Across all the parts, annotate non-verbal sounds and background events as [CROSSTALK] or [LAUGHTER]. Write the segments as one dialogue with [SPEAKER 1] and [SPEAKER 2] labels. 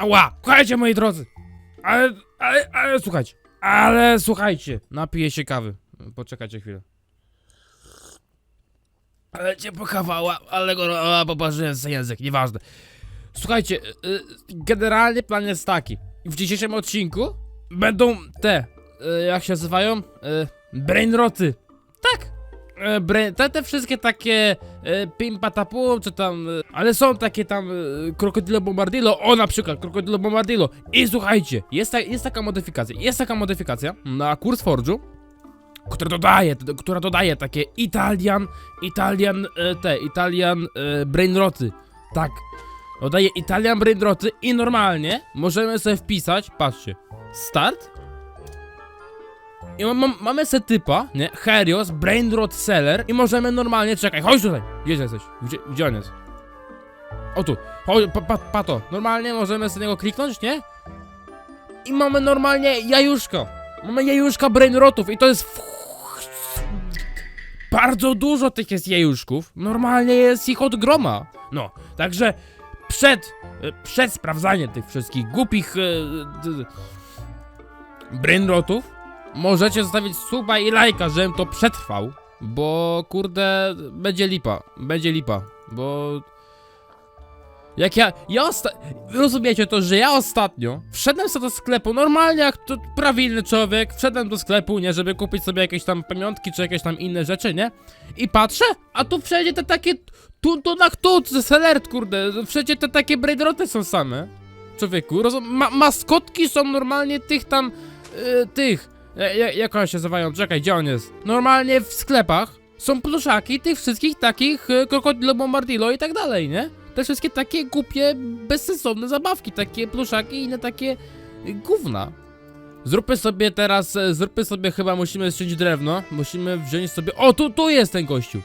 [SPEAKER 1] Ała! Słuchajcie, moi drodzy! Ale, ale, ale, słuchajcie. Ale, słuchajcie. Napiję się kawy. Poczekajcie chwilę. Ale cię pokawała, ale go a, poparzyłem za język, nieważne. Słuchajcie, y, y, generalnie plan jest taki. W dzisiejszym odcinku będą te, y, jak się nazywają? Y, brainroty. Tak. Brain, te, te wszystkie takie y, pimpatapum, czy tam, y, ale są takie tam y, krokodilo bombardillo, o na przykład krokodilo bombardillo. I słuchajcie, jest, ta, jest taka modyfikacja, jest taka modyfikacja na kurs Forge'u, która dodaje, która dodaje takie Italian, Italian, e, te, Italian e, brainroty. Tak. Dodaje Italian brainroty i normalnie możemy sobie wpisać, patrzcie, start. I mam, mam, mamy se typa, nie? Herios, brainrot seller i możemy normalnie, czekaj, chodź tutaj. Gdzie jesteś? Gdzie, gdzie on jest? O tu, chodź, pa, pa, pato. Normalnie możemy sobie niego kliknąć, nie? I mamy normalnie jajuszko. Mamy jajuszka brainrotów i to jest. Bardzo dużo tych jest jajuszków. Normalnie jest ich od groma. No, także przed, e, przed sprawdzaniem tych wszystkich głupich e, brainrotów możecie zostawić suba i lajka, żebym to przetrwał. Bo kurde, będzie lipa, będzie lipa, bo jak ja, ja osta- rozumiecie to, że ja ostatnio wszedłem sobie do sklepu, normalnie jak to prawilny człowiek, wszedłem do sklepu, nie, żeby kupić sobie jakieś tam pamiątki, czy jakieś tam inne rzeczy, nie? I patrzę, a tu wszędzie te takie, tu, tu na tu, selert, kurde, wszędzie te takie braidroty są same. Człowieku, rozum- ma maskotki są normalnie tych tam, y, tych, e, ja- jak one się nazywają, czekaj, gdzie on jest? Normalnie w sklepach są pluszaki tych wszystkich takich y, krokodilo bombardillo i tak dalej, nie? Te wszystkie takie głupie, bezsensowne zabawki, takie pluszaki i inne takie y, gówna. Zróbmy sobie teraz, e, zróbmy sobie chyba, musimy ściąć drewno, musimy wziąć sobie, o tu, tu jest ten gościu.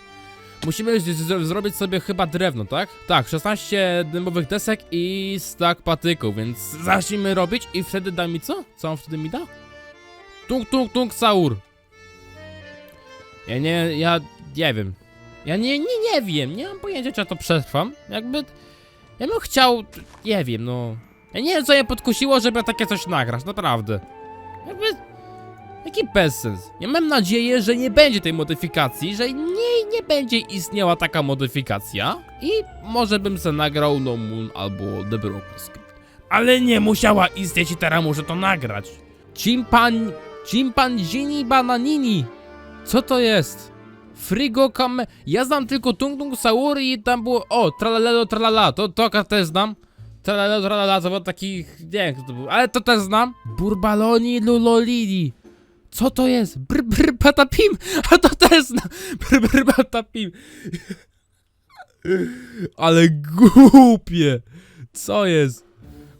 [SPEAKER 1] Musimy zrobić sobie chyba drewno, tak? Tak, 16 dymowych desek i stack patyków, więc zacznijmy robić i wtedy da mi co? Co on wtedy mi da? Tung, tung, tung, saur. Ja nie, ja nie wiem. Ja nie, nie, nie wiem, nie mam pojęcia, czy ja to przetrwam. Jakby, ja bym chciał, nie wiem, no. Ja nie wiem, co mnie podkusiło, żeby takie coś nagrać, naprawdę. Jakby, jaki bezsens. Ja mam nadzieję, że nie będzie tej modyfikacji, że nie, nie będzie istniała taka modyfikacja i może bym se nagrał No Moon albo The Broken. Ale nie musiała istnieć i teraz muszę to nagrać. Chimpan... Chimpanzini bananini. Co to jest? Frigo kame... Ja znam tylko Tung Tung Saur i tam było... O, tralalelo tralala, to, to też znam. Tralalelo tralala, to było taki... Nie wiem, to był, ale to też znam. Burbaloni lulolili. Co to jest? Br br patapim, [LAUGHS] a to też znam. Br br patapim. [LAUGHS] Ale głupie. Co jest?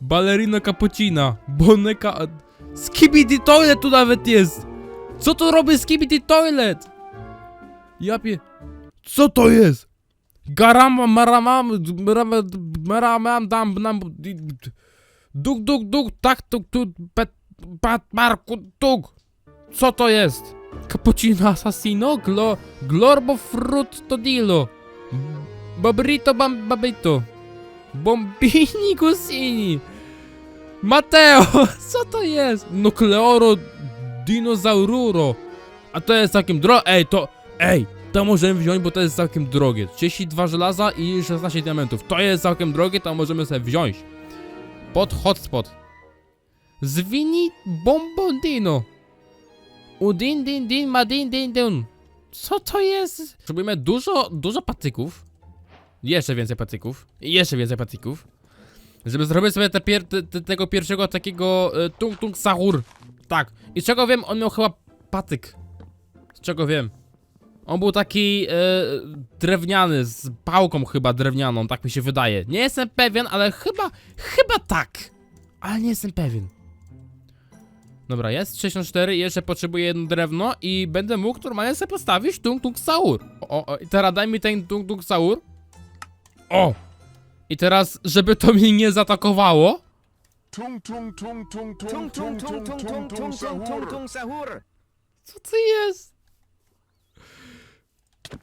[SPEAKER 1] Ballerino cappuccina. Boneka... Skibidi toilet tu nawet jest. Co tu robi Skibidi toilet? Ja pie... Co to jest? Garam, maramam, maram, maramam, dam, nam, duk, duk, duk, tak, tuk, tuk, pet, pat, marku, tuk. Co to jest? Cappuccino assassino, glo, glorbo fruttodillo, babrito bam, babito, bombini gusini, Mateo, [LAUGHS] co to jest? Nukleoro dinozaururo, a to jest całkiem drogie, ej, to, ej, to możemy wziąć, bo to jest całkiem drogie. 32 żelaza i 16 diamentów. To jest całkiem drogie, to możemy sobie wziąć. Pod hotspot. Zwini bombondino. Udin din din madin din din. Co to jest? Potrzebujemy dużo, dużo patyków. Jeszcze więcej patyków. Jeszcze więcej patyków. Żeby zrobić sobie te pier te, te, tego pierwszego takiego e, tung tung sahur. Tak. I z czego wiem, on miał chyba patyk. Z czego wiem. On był taki e, drewniany, z pałką chyba drewnianą, tak mi się wydaje. Nie jestem pewien, ale chyba, chyba tak. Ale nie jestem pewien. Dobra, jest 64 i jeszcze potrzebuję jedno drewno i będę mógł normalnie sobie postawić tung tung saur. O, o, i teraz daj mi ten tung tung saur. O! I teraz, żeby to mnie nie zaatakowało.
[SPEAKER 2] Tung tung tung tung
[SPEAKER 3] Tung tung tung tung tung tung tung tung tung sahur.
[SPEAKER 1] Co to jest?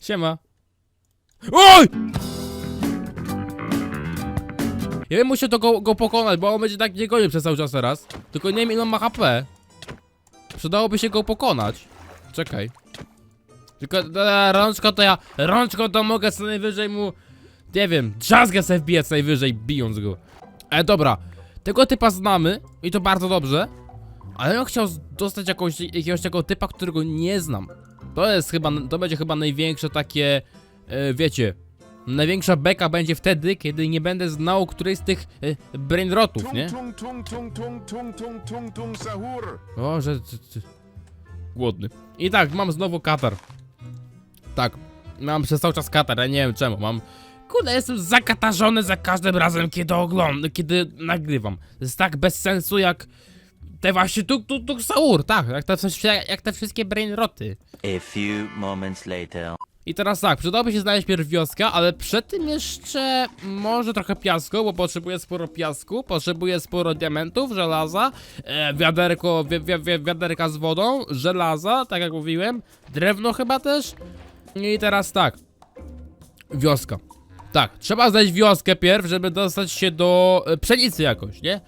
[SPEAKER 1] Siema. Oj! Ja bym musiał to go, go pokonać, bo on będzie tak nie gonił przez cały czas teraz. Tylko nie wiem ile on ma HP. Przydałoby się go pokonać. Czekaj. Tylko e, rączką to ja, rączką to mogę co najwyżej mu, nie wiem, drzazgę sobie wbijać najwyżej, bijąc go. Ale dobra, tego typa znamy i to bardzo dobrze. Ale on chciał dostać jakąś, jakiegoś tego typa, którego nie znam. To jest chyba, to będzie chyba największe takie, e, wiecie, największa beka będzie wtedy, kiedy nie będę znał której z tych e, brainrotów, nie? O, że... Głodny. I tak, mam znowu katar. Tak, mam przez cały czas katar, ja nie wiem czemu, mam Kurde, jestem zakatarzony za każdym razem, kiedy oglądam, kiedy nagrywam. To jest tak bez sensu jak... Te właśnie tuk tuk tuk saur, tak, jak te, jak te wszystkie brainroty.
[SPEAKER 4] A few moments later.
[SPEAKER 1] I teraz tak, przydałoby się znaleźć pierw wioskę, ale przed tym jeszcze może trochę piasku, bo potrzebuję sporo piasku, potrzebuję sporo diamentów, żelaza, e, wiaderko, wi wi wi wiaderka z wodą, żelaza, tak jak mówiłem, drewno chyba też. I teraz tak, wioska. Tak, trzeba znaleźć wioskę pierw, żeby dostać się do e, pszenicy jakoś, nie?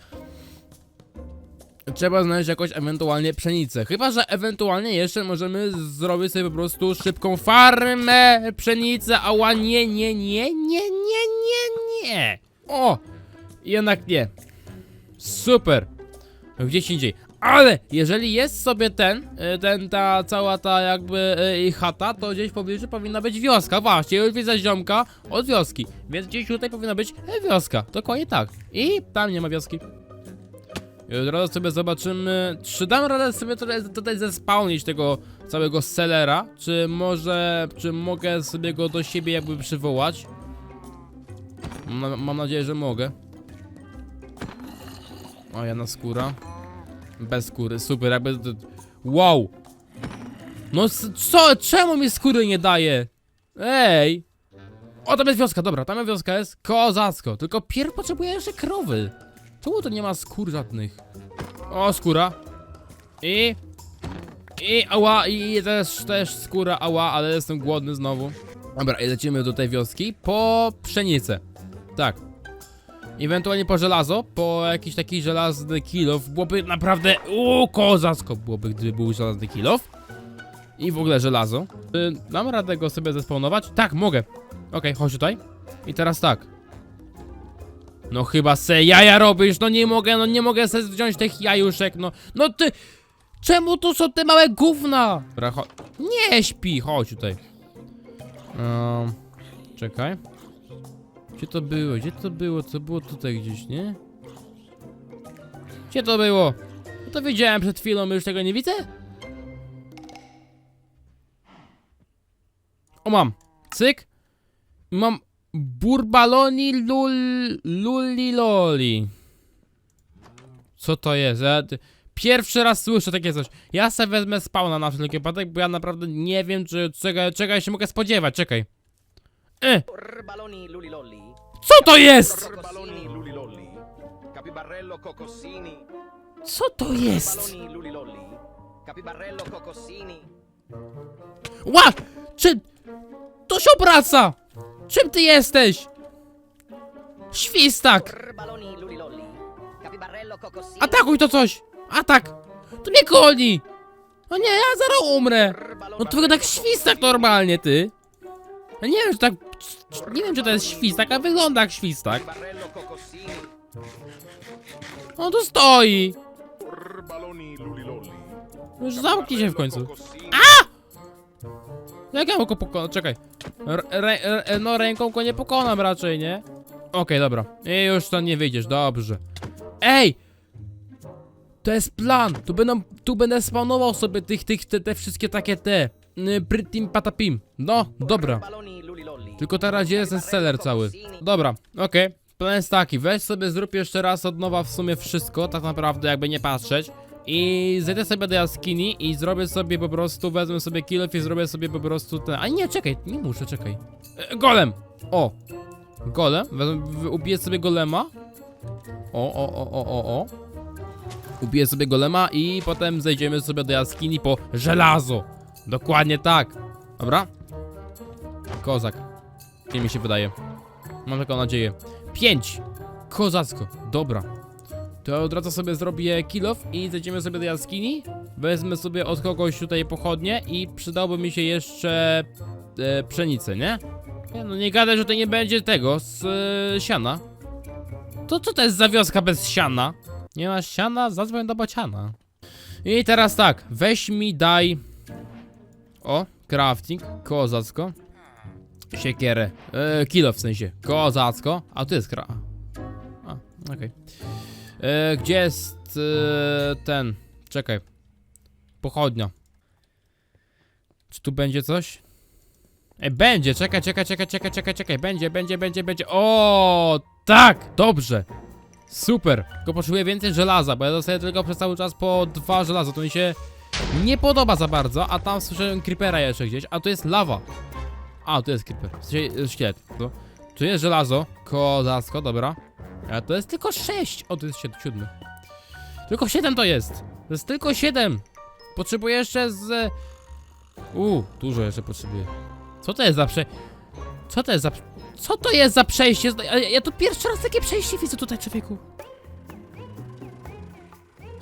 [SPEAKER 1] Trzeba znaleźć jakoś ewentualnie pszenicę. Chyba, że ewentualnie jeszcze możemy zrobić sobie po prostu szybką farmę pszenicy. Ała, nie, nie, nie, nie, nie, nie, nie. O! Jednak nie. Super. Gdzieś indziej. Ale jeżeli jest sobie ten, y, ten, ta cała ta jakby y, chata, to gdzieś w pobliżu powinna być wioska. Właśnie, już widzę ziomka od wioski. Więc gdzieś tutaj powinna być wioska. Dokładnie tak. I tam nie ma wioski. Razu sobie zobaczymy, czy dam radę sobie tutaj, tutaj zespałnić tego całego sellera, czy może, czy mogę sobie go do siebie jakby przywołać. Mam, mam nadzieję, że mogę. O, jedna skóra. Bez skóry, super, jakby... Wow! No co, czemu mi skóry nie daje? Ej! O, tam jest wioska, dobra, tam jest wioska jest kozacko, tylko pierw potrzebuję jeszcze krowy. Czemu to nie ma skór żadnych? O, skóra. I... I ała, i też, też skóra, ała, ale jestem głodny znowu. Dobra, i lecimy do tej wioski po pszenicę. Tak. Ewentualnie po żelazo, po jakiś taki żelazny kilof. Byłoby naprawdę... Uuu, kozacko byłoby, gdyby był żelazny kilof. I w ogóle żelazo. Czy dam radę go sobie zespawnować? Tak, mogę. Okej, chodź tutaj. I teraz tak. No chyba se jaja robisz, no nie mogę, no nie mogę se wziąć tych jajuszek, no. No ty... Czemu tu są te małe gówna? Dobra, Nie śpi, chodź tutaj. Um, czekaj. Gdzie to było? Gdzie to było? To było tutaj gdzieś, nie? Gdzie to było? No to widziałem przed chwilą, już tego nie widzę? O mam. Cyk. Mam Burbaloni lul... luliloli. Co to jest? Ja, pierwszy raz słyszę takie coś. Ja sobie wezmę spawna na wszelki wypadek, bo ja naprawdę nie wiem, czy czego, czego ja się mogę spodziewać. Czekaj. E, co to jest? Co to jest? Ła! Czy... To się obraca! Czym ty jesteś? Świstak! Atakuj to coś! Atak! To mnie goni! O nie, ja zaraz umrę! No to wygląda jak świstak normalnie, ty! Ja nie wiem, czy tak... Nie wiem, czy to jest świstak, a wygląda jak świstak. On tu stoi! Już zamknij się w końcu.
[SPEAKER 2] Cocossini.
[SPEAKER 1] Jak ja go pokonam? Czekaj. R no ręką go nie pokonam raczej, nie? Okej, dobra. I już tam nie wyjdziesz, dobrze. Ej! To jest plan! Tu będą, tu będę spawnował sobie tych, tych, te, te wszystkie takie te... Prytim patapim. No, dobra. Tylko teraz jest ten seller cały? Dobra, okej. Plan jest taki, weź sobie zrób jeszcze raz od nowa w sumie wszystko, tak naprawdę jakby nie patrzeć. I zejdę sobie do jaskini i zrobię sobie po prostu, wezmę sobie kilof i zrobię sobie po prostu ten... A nie, czekaj, nie muszę, czekaj. E, golem! O! Golem, wezmę, ubiję sobie golema. O, o, o, o, o, o. Ubiję sobie golema i potem zejdziemy sobie do jaskini po żelazo. Dokładnie tak. Dobra? Kozak. Nie mi się wydaje. Mam taką nadzieję. Pięć. Kozacko, dobra. To od razu sobie zrobię kill off i zejdziemy sobie do jaskini. Wezmę sobie od kogoś tutaj pochodnie i przydałoby mi się jeszcze e, nie? Nie, No nie gadaj, że to nie będzie tego z e, siana. To co to jest za wioska bez siana? Nie masz siana? Zadzwoń do baciana. I teraz tak, weź mi daj... O, crafting, kozacko. Siekierę, e, kilo w sensie, kozacko. A tu jest kra... A, okej. E, gdzie jest e, ten? Czekaj. Pochodnia. Czy tu będzie coś? Ej, będzie, czekaj, czekaj, czekaj, czekaj, czekaj, czekaj, będzie, będzie, będzie, będzie. O, tak, dobrze. Super, tylko potrzebuję więcej żelaza, bo ja dostaję tylko przez cały czas po dwa żelaza, to mi się nie podoba za bardzo, a tam słyszałem creepera jeszcze gdzieś, a tu jest lawa. A, tu jest creeper, w sensie e, szkielet, to. Tu jest żelazo, kozacko, dobra. A to jest tylko 6. O, to jest 7. Tylko 7 to jest. To jest tylko 7. Potrzebuję jeszcze z. Uuu, dużo jeszcze potrzebuję. Co to jest za prze. Co to jest za. Co to jest za przejście? Ja, ja tu pierwszy raz takie przejście widzę tutaj, człowieku.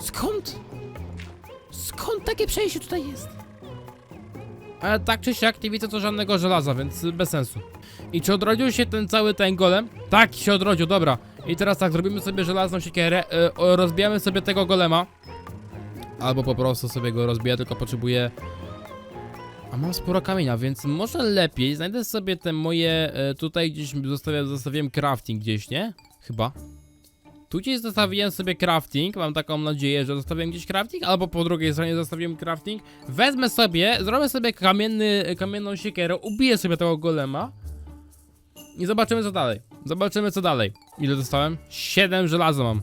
[SPEAKER 1] Skąd? Skąd takie przejście tutaj jest? Ale tak czy siak nie widzę to żadnego żelaza, więc bez sensu. I czy odrodził się ten cały ten golem? Tak, się odrodził, dobra. I teraz tak, zrobimy sobie żelazną siekierę, o, rozbijamy sobie tego golema. Albo po prostu sobie go rozbiję, tylko potrzebuję... A mam sporo kamienia, więc może lepiej znajdę sobie te moje... E, tutaj gdzieś zostawiam, zostawiłem crafting gdzieś, nie? Chyba. Tu gdzieś zostawiłem sobie crafting, mam taką nadzieję, że zostawiłem gdzieś crafting, albo po drugiej stronie zostawiłem crafting. Wezmę sobie, zrobię sobie kamienny, kamienną siekierę, ubiję sobie tego golema. I zobaczymy co dalej. Zobaczymy co dalej. Ile dostałem? 7 żelaza mam.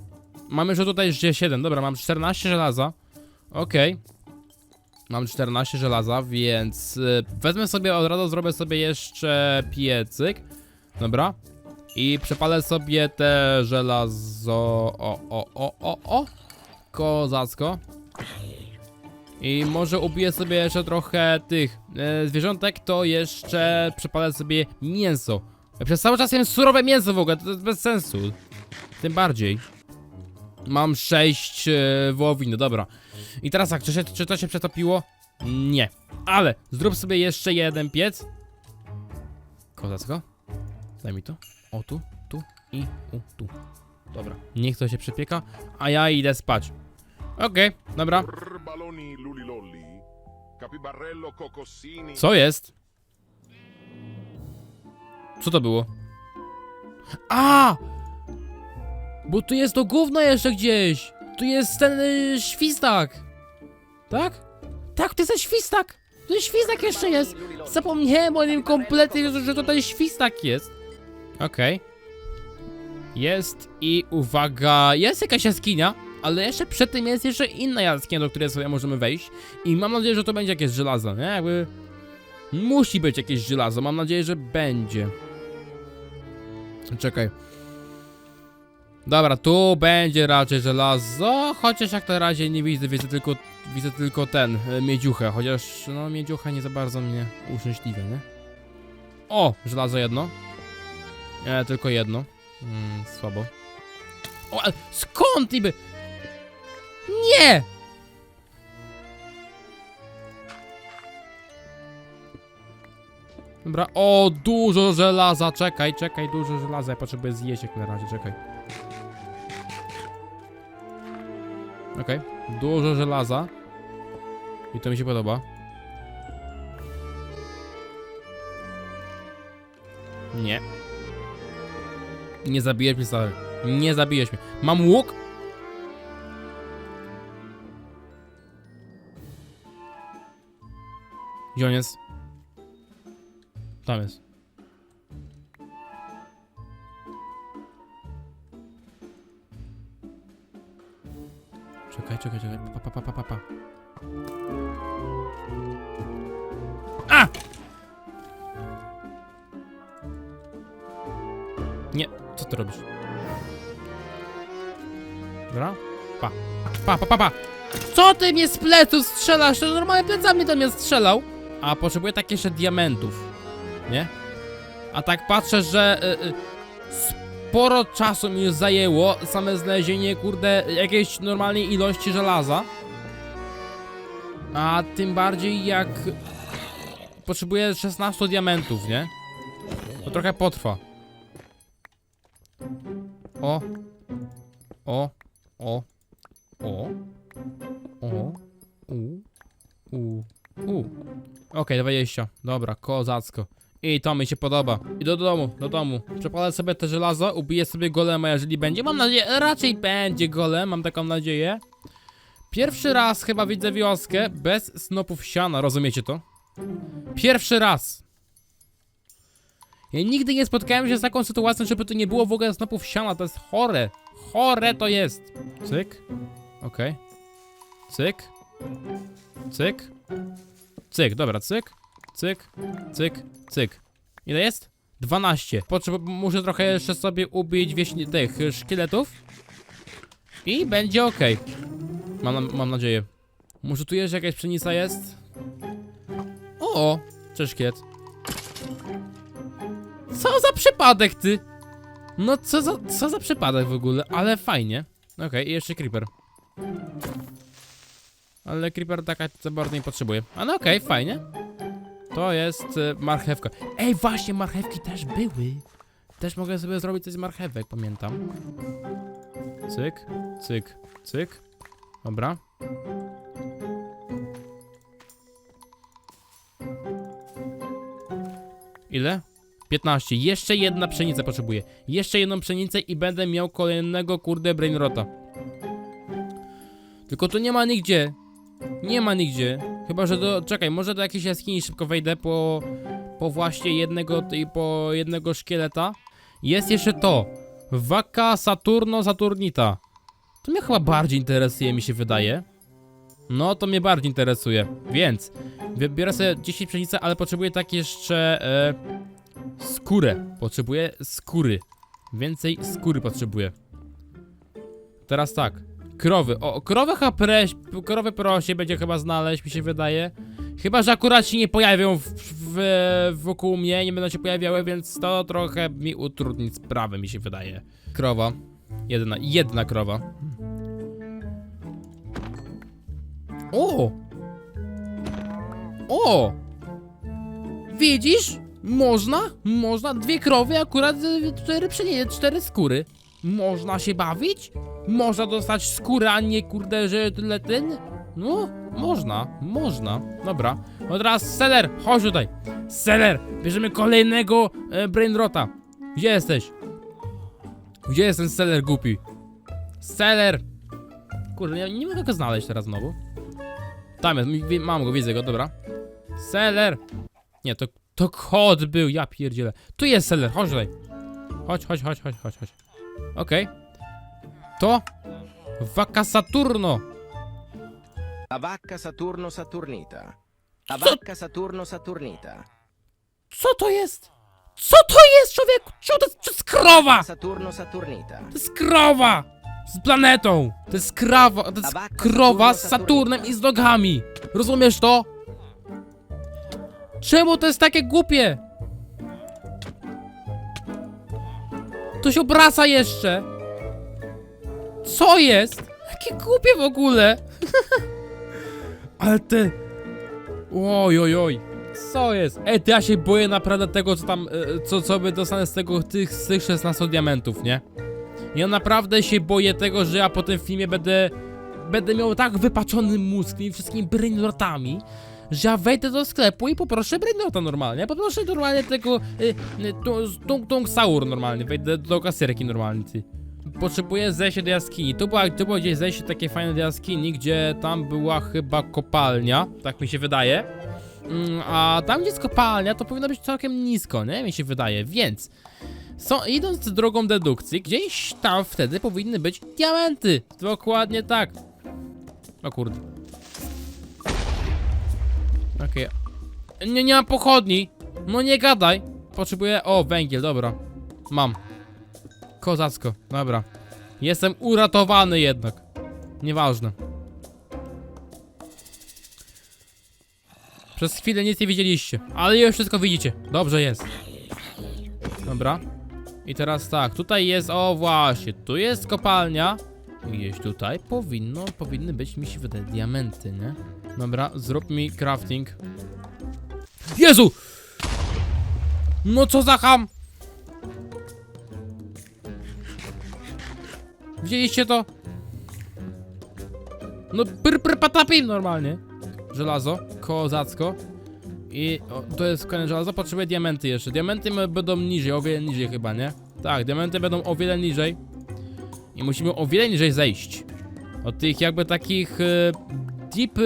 [SPEAKER 1] Mamy już tutaj jeszcze 7. Dobra, mam 14 żelaza. Okej. Mam 14 żelaza, więc y, wezmę sobie od razu, zrobię sobie jeszcze piecyk. Dobra. I przepalę sobie te żelazo. O, o, o, o, o. Kozacko. I może ubiję sobie jeszcze trochę tych e, zwierzątek, to jeszcze przepalę sobie mięso. Przez cały czas jem surowe mięso w ogóle, to jest bez sensu. Tym bardziej. Mam 6 e, wołowiny, dobra. I teraz tak, czy, się, czy to się przetopiło? Nie. Ale zrób sobie jeszcze jeden piec. Kozacko. Daj mi to. O tu, tu i u, tu. Dobra. Niech to się przepieka, a ja idę spać. Okej, dobra.
[SPEAKER 2] Capibarello cocossini.
[SPEAKER 1] Co jest? Co to było? A! Bo tu jest to gówno jeszcze gdzieś! Tu jest ten y, świstak! Tak? Tak, to jest ten świstak! Ten świstak jeszcze jest! Zapomniałem o nim kompletnie, że, że to ten świstak jest. Okej. Jest i uwaga, jest jakaś jaskinia, ale jeszcze przed tym jest jeszcze inna jaskinia, do której sobie możemy wejść. I mam nadzieję, że to będzie jakieś żelazo, nie? Jakby... Musi być jakieś żelazo, mam nadzieję, że będzie. Czekaj. Dobra, tu będzie raczej żelazo, chociaż jak na razie nie widzę, widzę tylko, widzę tylko ten, e, miedziuchę, chociaż no miedziucha nie za bardzo mnie uszczęśliwia, nie? O, żelazo jedno. Nie, tylko jedno. Mm, słabo. O, ale skąd niby? Nie! Dobra, o, dużo żelaza, czekaj, czekaj, dużo żelaza, ja potrzebuję zjeść jak na razie, czekaj. Okej, dużo żelaza. I to mi się podoba. Nie. Nie zabijesz mnie, stary. Nie zabijesz mnie. Mam łuk? Gdzie on jest? Tam jest. Czekaj, czekaj, czekaj. Pa, pa, pa, pa, pa, robisz? Dobra? Pa. Pa, pa, pa, pa! Co ty mnie z pleców strzelasz? To normalnie plecami to mnie strzelał. A potrzebuję tak jeszcze diamentów. Nie? A tak patrzę, że... Y, y, sporo czasu mi już zajęło same znalezienie, kurde, jakiejś normalnej ilości żelaza. A tym bardziej jak potrzebuję 16 diamentów, nie? To trochę potrwa. O. O. O. O. O. U. U. U. Okej, 20. Dobra, kozacko. I to mi się podoba. I do domu, do domu. Przepalę sobie te żelazo, ubiję sobie golema, jeżeli będzie. Mam nadzieję, raczej będzie golem, mam taką nadzieję. Pierwszy raz chyba widzę wioskę bez snopów siana, rozumiecie to? Pierwszy raz. Ja nigdy nie spotkałem się z taką sytuacją, żeby tu nie było w ogóle snopów siana, to jest chore. Chore to jest. Cyk. Okej. Cyk. Cyk. Cyk, dobra, cyk. Cyk. Cyk. Cyk. Ile jest? 12. Potrzeb muszę trochę jeszcze sobie ubić wieśni tych szkieletów. I będzie ok. Mam, na- mam nadzieję. Może tu jeszcze jakaś pszenica jest? O! Cześć szkielet. Co za przypadek ty? No co za, co za przypadek w ogóle, ale fajnie. Okej, i jeszcze creeper. Ale creeper taka za bardzo nie potrzebuje. A no okej, fajnie. To jest e, marchewka. Ej, właśnie, marchewki też były. Też mogę sobie zrobić coś z marchewek, pamiętam. Cyk, cyk, cyk. Dobra. Ile? 15. Jeszcze jedna pszenica potrzebuję. Jeszcze jedną pszenicę i będę miał kolejnego kurde brainrota. Tylko tu nie ma nigdzie. Nie ma nigdzie. Chyba, że do... Czekaj, może do jakiejś jaskini szybko wejdę po... Po właśnie jednego... i po jednego szkieleta. Jest jeszcze to. Waka Saturno Saturnita. To mnie chyba bardziej interesuje, mi się wydaje. No, to mnie bardziej interesuje. Więc... Wybiorę sobie 10 pszenicy, ale potrzebuję tak jeszcze... E, skórę. Potrzebuję skóry. Więcej skóry potrzebuję. Teraz tak. Krowy. O, krowy HP, krowy prosie będzie chyba znaleźć, mi się wydaje. Chyba, że akurat się nie pojawią w, w, wokół mnie, nie będą się pojawiały, więc to trochę mi utrudni sprawę, mi się wydaje. Krowa. Jedna, jedna krowa. O! O! Widzisz? Można? Można. Dwie krowy, akurat y, cztery pszenice, cztery skóry. Można się bawić? Można dostać skórę, a nie kurde, że tyle ten? No, można, można. Dobra. No teraz Seller, chodź tutaj. Seller, bierzemy kolejnego e, Brainrota. Gdzie jesteś? Gdzie jest ten Seller głupi? Seller! Kurde, nie, nie mogę go znaleźć teraz znowu. Tam jest, mam go, widzę go, dobra. Seller! Nie, to, to kod był, ja pierdzielę. Tu jest Seller, chodź tutaj. Chodź, chodź, chodź, chodź, chodź, chodź. Okej. To? Waka Saturno.
[SPEAKER 3] La vacca Saturno Saturnita. La
[SPEAKER 1] Co?
[SPEAKER 3] Saturno Saturnita.
[SPEAKER 1] Co to jest? Co to jest, człowieku? Co to jest? To jest krowa!
[SPEAKER 3] Saturno Saturnita.
[SPEAKER 1] To jest krowa! Z planetą! To jest krawa, to jest krowa z Saturnem i z nogami! Rozumiesz to? Czemu to jest takie głupie? To się obraca jeszcze! Co jest? Jakie głupie w ogóle! [LAUGHS] Ale te... Oj, oj, oj. Co jest? Ej, to ja się boję naprawdę tego, co tam, e, co, co by dostanę z tego, tych, z tych 16 diamentów, nie? Ja naprawdę się boję tego, że ja po tym filmie będę, będę miał tak wypaczony mózg tymi wszystkimi brainrotami, że ja wejdę do sklepu i poproszę brainrota normalnie, poproszę normalnie tego, y, y, tu- tung, tung saur normalnie, wejdę do kasierki normalnie. Potrzebuję zejść do jaskini. Tu, była, tu było gdzieś zejście takie fajne do jaskini, gdzie tam była chyba kopalnia, tak mi się wydaje. Mm, a tam, gdzie jest kopalnia, to powinno być całkiem nisko, nie? Mi się wydaje, więc... Są, idąc drogą dedukcji, gdzieś tam wtedy powinny być diamenty. Dokładnie tak. O kurde. Okej. Nie, nie mam pochodni. No nie gadaj. Potrzebuję... O, węgiel, dobra. Mam. Kozacko, dobra. Jestem uratowany jednak. Nieważne. Przez chwilę nic nie widzieliście, ale już wszystko widzicie. Dobrze jest. Dobra. I teraz tak, tutaj jest, o właśnie, tu jest kopalnia. Gdzieś tutaj powinno, powinny być, mi się wydaje, diamenty, nie? Dobra, zrób mi crafting. Jezu! No co za ham! Widzieliście to? No pr pr patapim normalnie. Żelazo, kozacko. I o, to jest kolejne żelazo, potrzebuję diamenty jeszcze. Diamenty będą niżej, o wiele niżej chyba, nie? Tak, diamenty będą o wiele niżej. I musimy o wiele niżej zejść. Od tych jakby takich e, deep, e,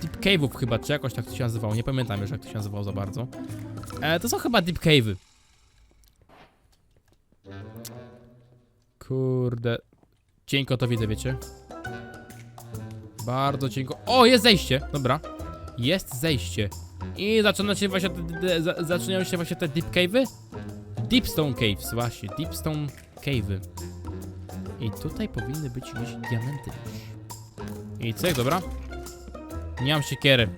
[SPEAKER 1] deep cave'ów chyba, czy jakoś tak to się nazywało. Nie pamiętam już jak to się nazywało za bardzo. E, to są chyba deep cave'y. Kurde. Cienko to widzę, wiecie? Bardzo cienko. O, jest zejście! Dobra. Jest zejście. I zaczyna się właśnie te, te, za- zaczynają się właśnie te deep cave'y? Deepstone caves, właśnie. Deepstone cave'y. I tutaj powinny być gdzieś diamenty. I cyk, dobra. Nie mam siekiery.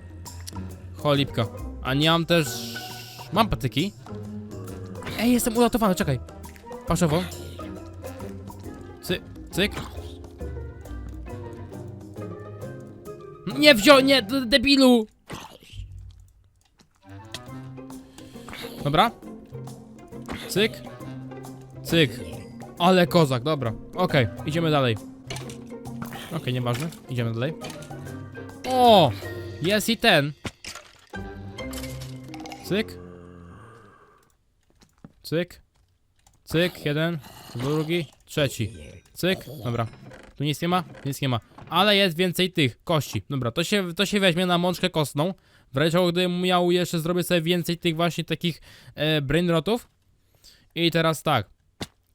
[SPEAKER 1] Cholipka. A nie mam też... Mam patyki. Ej, jestem uratowany, czekaj. Paszowo. Cy, cyk. Nie wziął, nie, debilu! Dobra. Cyk. Cyk. Ale kozak, dobra. Okej, idziemy dalej. Okej, nieważne. Idziemy dalej. O! Jest i ten. Cyk. Cyk. Cyk, jeden, drugi, trzeci. Cyk, dobra. Tu nic nie ma? Nic nie ma. Ale jest więcej tych kości. Dobra, to się, to się weźmie na mączkę kostną. W razie gdybym miał jeszcze zrobić sobie więcej tych właśnie takich e, brainrotów. I teraz tak.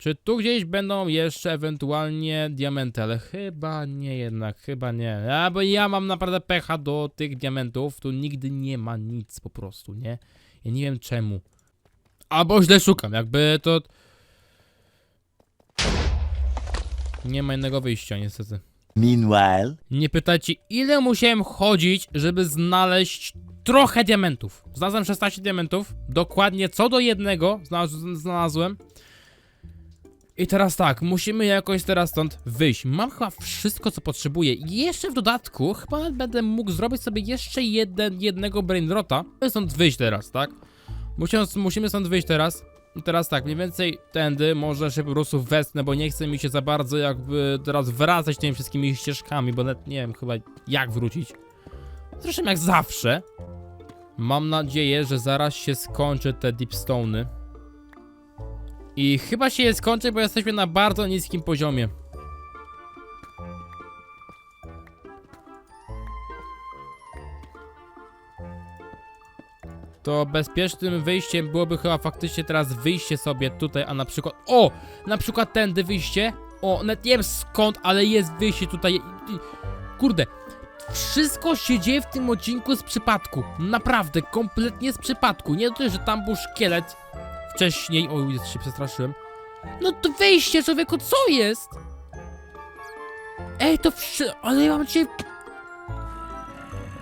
[SPEAKER 1] Czy tu gdzieś będą jeszcze ewentualnie diamenty? Ale chyba nie jednak, chyba nie. A, bo ja mam naprawdę pecha do tych diamentów. Tu nigdy nie ma nic po prostu, nie? Ja nie wiem czemu. Albo źle szukam, jakby to... Nie ma innego wyjścia, niestety.
[SPEAKER 4] Meanwhile,
[SPEAKER 1] Nie pytajcie, ile musiałem chodzić, żeby znaleźć trochę diamentów. Znalazłem 16 diamentów, dokładnie co do jednego znalaz- znalazłem. I teraz tak, musimy jakoś teraz stąd wyjść. Mam chyba wszystko, co potrzebuję. I jeszcze w dodatku, chyba będę mógł zrobić sobie jeszcze jeden, jednego brainrota. Musimy stąd wyjść teraz, tak? Musimy, musimy stąd wyjść teraz. I teraz tak, mniej więcej tędy może się po prostu wesnę, bo nie chce mi się za bardzo jakby teraz wracać tymi wszystkimi ścieżkami, bo nawet nie wiem chyba jak wrócić. Zresztą jak zawsze. Mam nadzieję, że zaraz się skończy te deepstone'y. I chyba się je skończy, bo jesteśmy na bardzo niskim poziomie. To bezpiecznym wyjściem byłoby chyba faktycznie teraz wyjście sobie tutaj, a na przykład... O! Na przykład tędy wyjście. O, nawet nie wiem skąd, ale jest wyjście tutaj. Kurde. Wszystko się dzieje w tym odcinku z przypadku. Naprawdę, kompletnie z przypadku. Nie to, że tam był szkielet wcześniej. Oj, się przestraszyłem. No to wyjście, człowieku, co jest? Ej, to wszy... Ale ja mam dzisiaj...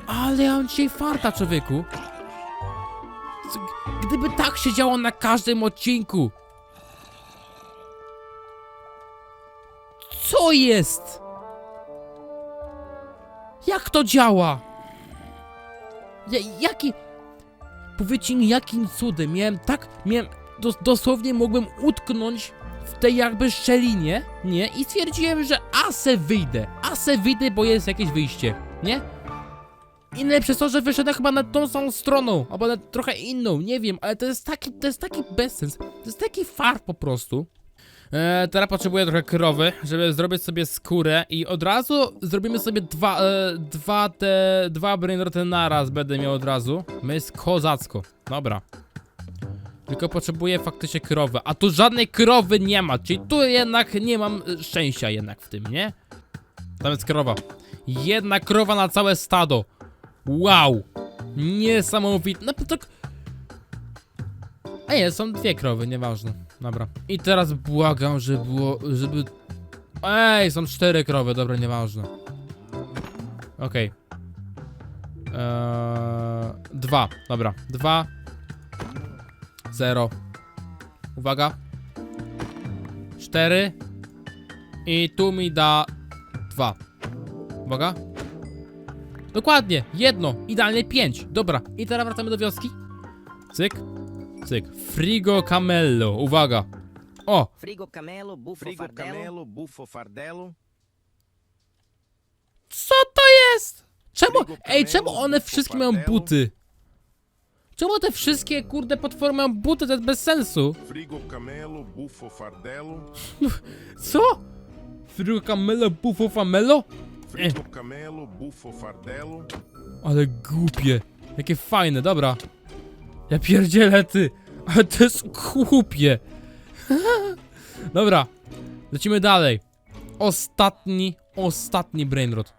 [SPEAKER 1] Ale ja mam dzisiaj farta, człowieku. Gdyby tak się działo na każdym odcinku. Co jest? Jak to działa? Ja, jaki... Powiedzcie mi, jakim cudem miałem tak... Miałem... Dos, dosłownie mogłem utknąć w tej jakby szczelinie, nie? I stwierdziłem, że ase wyjdę. Ase wyjdę, bo jest jakieś wyjście, nie? I najlepsze to, że wyszedłem chyba na tą samą stroną, albo na trochę inną, nie wiem, ale to jest taki, to jest taki bezsens, to jest taki fart po prostu. E, teraz potrzebuję trochę krowy, żeby zrobić sobie skórę i od razu zrobimy sobie dwa, e, dwa te, dwa brainroty naraz będę miał od razu. My jest kozacko, dobra. Tylko potrzebuję faktycznie krowy, a tu żadnej krowy nie ma, czyli tu jednak nie mam e, szczęścia jednak w tym, nie? Tam jest krowa. Jedna krowa na całe stado. Wow! Niesamowite. No to. A nie, są dwie krowy, nieważne. Dobra. I teraz błagam, żeby było, żeby... Ej, są cztery krowy, dobra, nieważne. Okej. Eee, dwa, dobra. Dwa. Zero. Uwaga. 4 i tu mi da 2. Uwaga. Dokładnie, jedno, idealnie 5. Dobra, i teraz wracamy do wioski. Cyk, cyk. Frigo Camello, uwaga. O,
[SPEAKER 3] Frigo camelo, buffo
[SPEAKER 5] Frigo
[SPEAKER 3] fardello.
[SPEAKER 5] camelo, buffo fardello.
[SPEAKER 1] co to jest? Czemu, ej, czemu one wszystkie mają buty? Czemu te wszystkie, kurde, potwory mają buty? To jest bez sensu.
[SPEAKER 2] Frigo Camelo, Buffo Fardello.
[SPEAKER 1] Co? Frigo Camello, Buffo Famello?
[SPEAKER 2] Frigo Camelo, Buffo Fardello.
[SPEAKER 1] Ale głupie. Jakie fajne, dobra. Ja pierdzielę ty. Ale to jest głupie. [LAUGHS] dobra. Lecimy dalej. Ostatni, ostatni brainrot.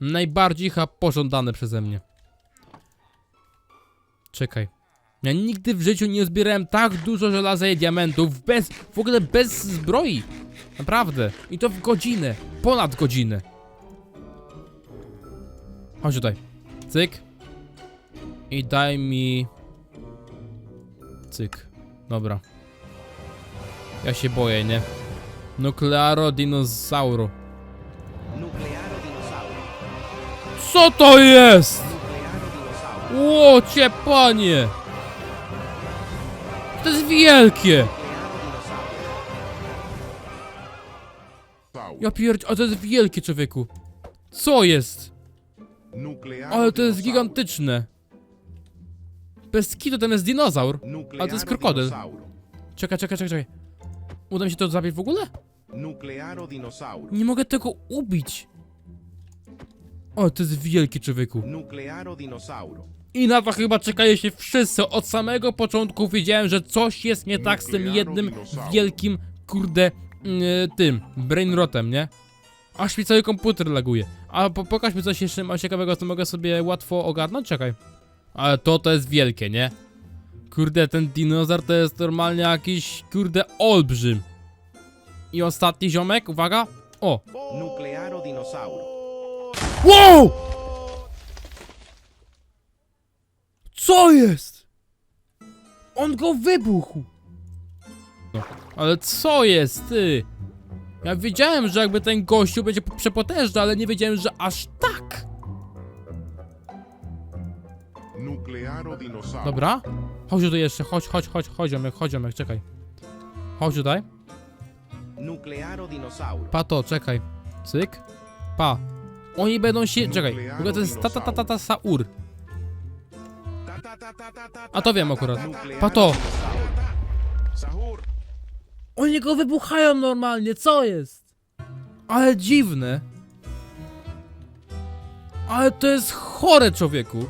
[SPEAKER 1] Najbardziej chyba pożądany przeze mnie. Czekaj. Ja nigdy w życiu nie zbierałem tak dużo żelaza i diamentów bez, w ogóle bez zbroi. Naprawdę. I to w godzinę. Ponad godzinę. Chodź tutaj. Cyk. I daj mi... Cyk. Dobra. Ja się boję, nie? Nuklearo
[SPEAKER 5] dinossauro.
[SPEAKER 1] Co to jest? Łocie panie! To jest wielkie! Ja pierd... A to jest wielkie, człowieku. Co jest? Ale to jest gigantyczne. Bez kitu tam jest dinozaur. A to jest krokodyl. Czekaj, czekaj, czekaj, czekaj. Uda mi się to zabić w ogóle? Nie mogę tego ubić. O, to jest wielki człowieku. I na to chyba czekaliście wszyscy. Od samego początku wiedziałem, że coś jest nie tak z tym jednym wielkim, kurde, yy, tym, brainrotem, nie? Aż mi cały komputer laguje. A po, pokaż mi coś jeszcze ma ciekawego, co mogę sobie łatwo ogarnąć? Czekaj. Ale to, to jest wielkie, nie? Kurde, ten dinozaur to jest normalnie jakiś, kurde, olbrzym. I ostatni ziomek, uwaga. O,
[SPEAKER 5] Nuclearo dinossauro.
[SPEAKER 1] Wow! Co jest? On go wybuchł. No, ale co jest, ty? Ja wiedziałem, że jakby ten gościu będzie przepotężny, ale nie wiedziałem, że aż tak. Dobra. Chodź tutaj jeszcze, chodź, chodź, chodź, chodź, Omek, chodź, Omek, czekaj. Chodź tutaj.
[SPEAKER 5] Nuclearo dinossauro.
[SPEAKER 1] Pa to, czekaj. Cyk. Pa. Oni będą się, czekaj. W ogóle to jest ta ta ta ta ta saur. A to wiem akurat.
[SPEAKER 5] ta, nuclearo
[SPEAKER 1] Pa to.
[SPEAKER 5] dinossauro.
[SPEAKER 2] Sahur.
[SPEAKER 1] Oni go wybuchają normalnie, co jest? Ale dziwne. Ale to jest chore, człowieku.